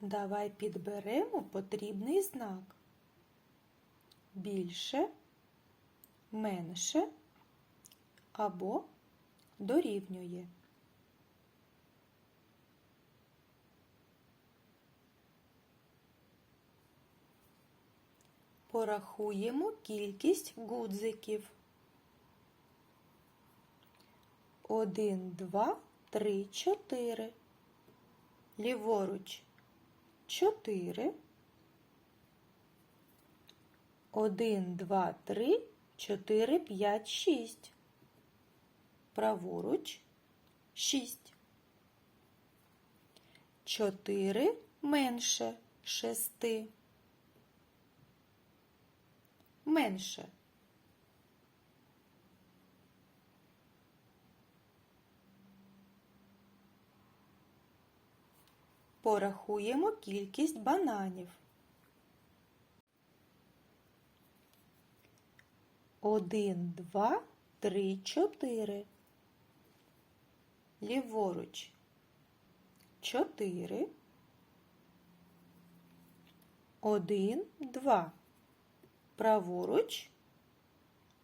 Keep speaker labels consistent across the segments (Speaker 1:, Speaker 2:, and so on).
Speaker 1: Давай підберемо потрібний знак. Більше, менше або дорівнює. Порахуємо кількість гудзиків. Один, два, три, чотири. Ліворуч чотири. Один, два, три, чотири, п'ять, шість. Праворуч шість. Чотири менше шести. Менше. Порахуємо кількість бананів. Один, два, три, чотири. Ліворуч. Чотири. Один, два. Праворуч.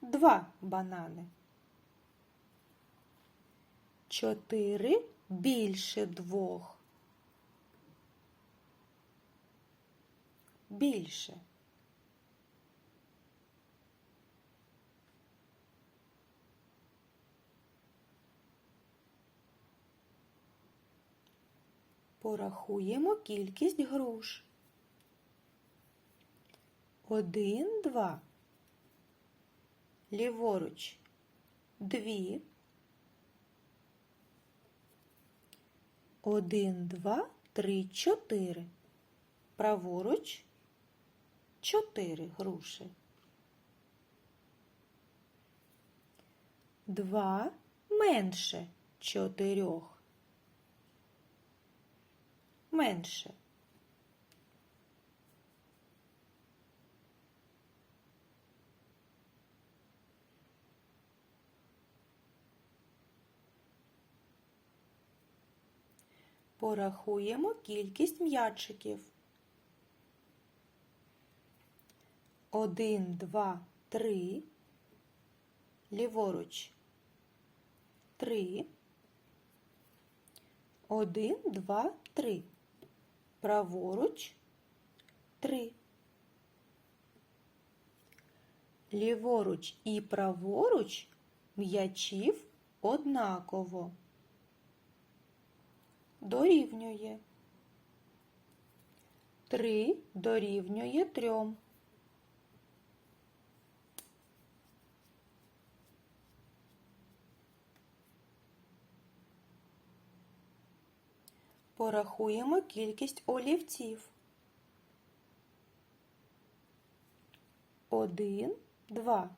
Speaker 1: Два банани. Чотири більше двох. Більше. Порахуємо кількість груш. Один, два. Ліворуч дві. Один, два, три, чотири. Праворуч чотири груші. Два менше чотирьох. Менше. Порахуємо кількість м'ячиків. Один, два, три. Ліворуч. Три. Один, два, три. Праворуч. Три. Ліворуч і праворуч м'ячів однаково. Дорівнює. Три дорівнює трьом. Порахуємо кількість олівців. Один, два.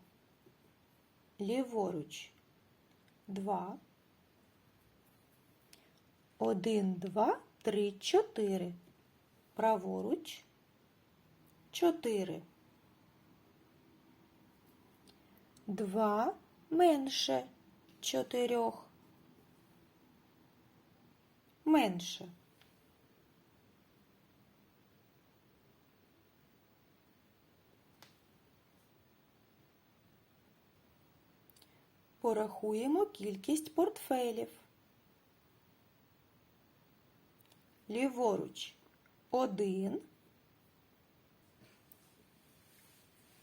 Speaker 1: Ліворуч. Два. Один, два, три, чотири. Праворуч. Чотири. Два менше чотирьох. Менше. Порахуємо кількість портфелів. Ліворуч один.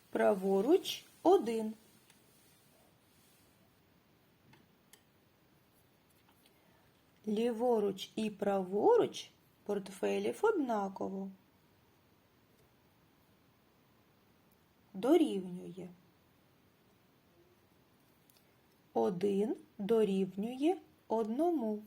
Speaker 1: Праворуч один. Ліворуч і праворуч портфелів однаково. Дорівнює. Один дорівнює одному.